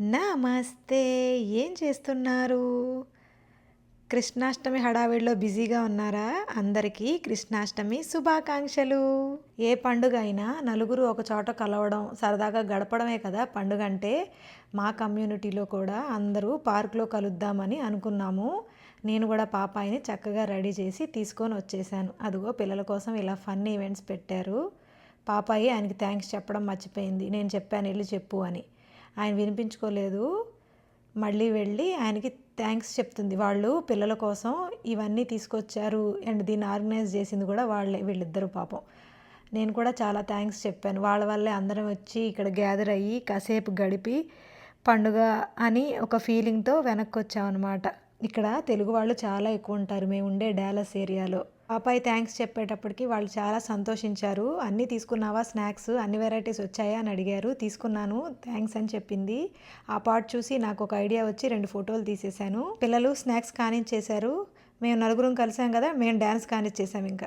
నమస్తే ఏం చేస్తున్నారు? కృష్ణాష్టమి హడావిడిలో బిజీగా ఉన్నారా? అందరికీ కృష్ణాష్టమి శుభాకాంక్షలు. ఏ పండుగ అయినా నలుగురు ఒక చోట కలవడం సరదాగా గడపడమే కదా పండుగ అంటే? మా కమ్యూనిటీలో కూడా అందరూ పార్క్లో కలుద్దామని అనుకున్నాము. నేను కూడా పాపాయిని చక్కగా రెడీ చేసి తీసుకొని వచ్చేసాను అదిగో పిల్లల కోసం ఇలా ఫన్ ఈవెంట్స్ పెట్టారు. పాపాయి ఆయనకి థ్యాంక్స్ చెప్పడం మర్చిపోయింది. నేను చెప్పాను వెళ్ళి చెప్పు అని. ఆయన వినిపించుకోలేదు. మళ్ళీ వెళ్ళి ఆయనకి థ్యాంక్స్ చెప్తుంది. వాళ్ళు పిల్లల కోసం ఇవన్నీ తీసుకొచ్చారు అండ్ దీన్ని ఆర్గనైజ్ చేసింది కూడా వాళ్ళే వీళ్ళిద్దరూ పాపం. నేను కూడా చాలా థ్యాంక్స్ చెప్పాను. వాళ్ళ వల్లే అందరం వచ్చి ఇక్కడ గ్యాదర్ అయ్యి కాసేపు గడిపి పండుగ అని ఒక ఫీలింగ్తో వెనక్కి వచ్చామన్నమాట ఇక్కడ తెలుగు వాళ్ళు చాలా ఎక్కువ ఉంటారు. మేము ఉండే డాలస్ ఏరియాలో. పాపాయి థ్యాంక్స్ చెప్పేటప్పటికి వాళ్ళు చాలా సంతోషించారు. అన్నీ తీసుకున్నావా? స్నాక్స్? అన్ని వెరైటీస్ వచ్చాయా? అని అడిగారు. తీసుకున్నాను. థ్యాంక్స్ అని చెప్పింది. ఆ పార్ట్ చూసి నాకు ఒక ఐడియా వచ్చి రెండు ఫోటోలు తీసేశాను. పిల్లలు స్నాక్స్ కానిచ్చేశారు. మేము నలుగురం కలిసాం కదా మేము డ్యాన్స్ కానిచ్చేసాం ఇంకా.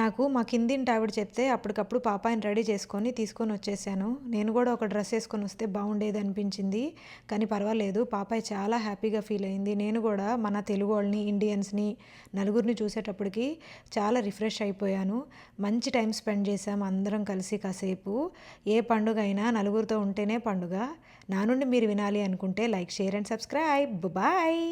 నాకు మా కిందింటి ఆవిడ చెప్తే అప్పటికప్పుడు పాపాయిని రెడీ చేసుకొని తీసుకొని వచ్చేసాను. నేను కూడా ఒక డ్రెస్ వేసుకొని వస్తే బాగుండేది అనిపించింది. కానీ పర్వాలేదు పాపాయి చాలా హ్యాపీగా ఫీల్ అయింది. నేను కూడా మన తెలుగు వాళ్ళని ఇండియన్స్ని నలుగురిని చూసేటప్పటికి చాలా రిఫ్రెష్ అయిపోయాను. మంచి టైం స్పెండ్ చేసాం అందరం కలిసి కాసేపు. ఏ పండుగ అయినా నలుగురితో ఉంటేనే పండుగ. నా నుండి మీరు వినాలి అనుకుంటే like share and subscribe. Bye!